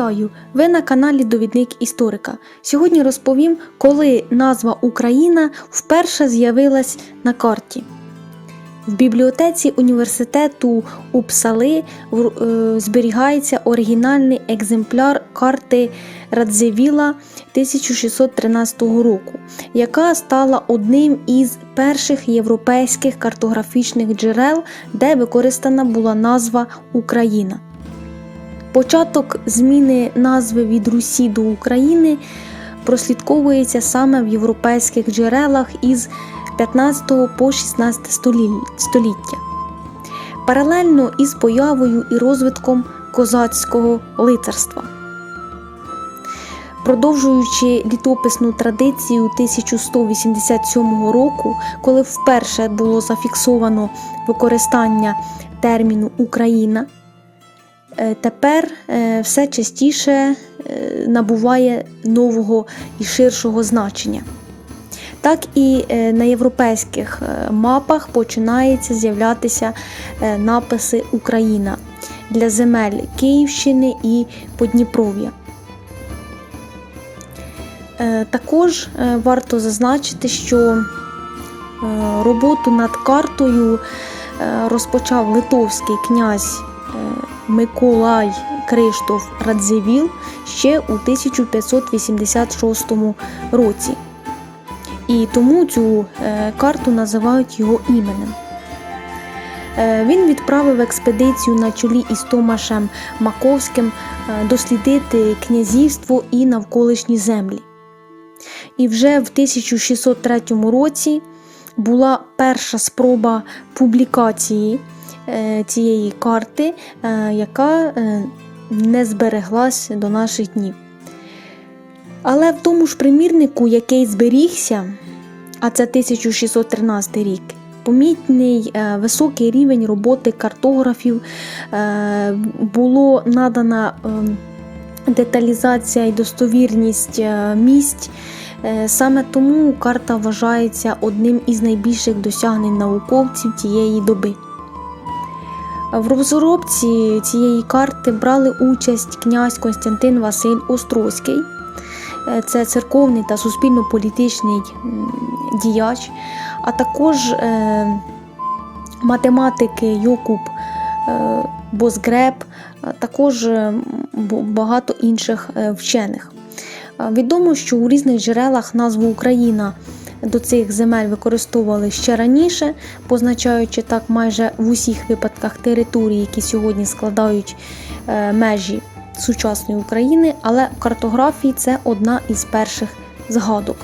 Вітаю! Ви на каналі Довідник Історика. Сьогодні розповім, коли назва Україна вперше з'явилась на карті. В бібліотеці університету Упсали е, зберігається оригінальний екземпляр карти Радзивіла 1613 року, яка стала одним із перших європейських картографічних джерел, де використана була назва Україна. Початок зміни назви від Русі до України прослідковується саме в європейських джерелах із 15 по 16 століття. Паралельно із появою і розвитком козацького лицарства. Продовжуючи літописну традицію 1187 року, коли вперше було зафіксовано використання терміну Україна, Тепер е, все частіше е, набуває нового і ширшого значення. Так і е, на європейських е, мапах починається з'являтися е, написи Україна для земель Київщини і Подніпров'я. Е, Також е, варто зазначити, що е, роботу над картою е, розпочав литовський князь е, Миколай Криштоф Радзивіл ще у 1586 році. І тому цю е, карту називають його іменем. Е, Він відправив експедицію на чолі із Томашем Маковським е, дослідити князівство і навколишні землі. І вже в 1603 році була перша спроба публікації цієї карти, е, яка е, не збереглась до наших днів. Але в тому ж примірнику, який зберігся, а це 1613 рік, помітний е, високий рівень роботи картографів, е, було надана е, деталізація і достовірність е, місць. Е, Саме тому карта вважається одним із найбільших досягнень науковців тієї доби. В розробці цієї карти брали участь князь Константин Василь Острозький. Е, Це церковний та суспільно-політичний діяч, а також е, математики Йокуб е, Бозгреб, також багато інших вчених. Відомо, що у різних джерелах назву Україна до цих земель використовували ще раніше, позначаючи так майже в усіх випадках території, які сьогодні складають е, межі сучасної України, але в картографії це одна із перших згадок.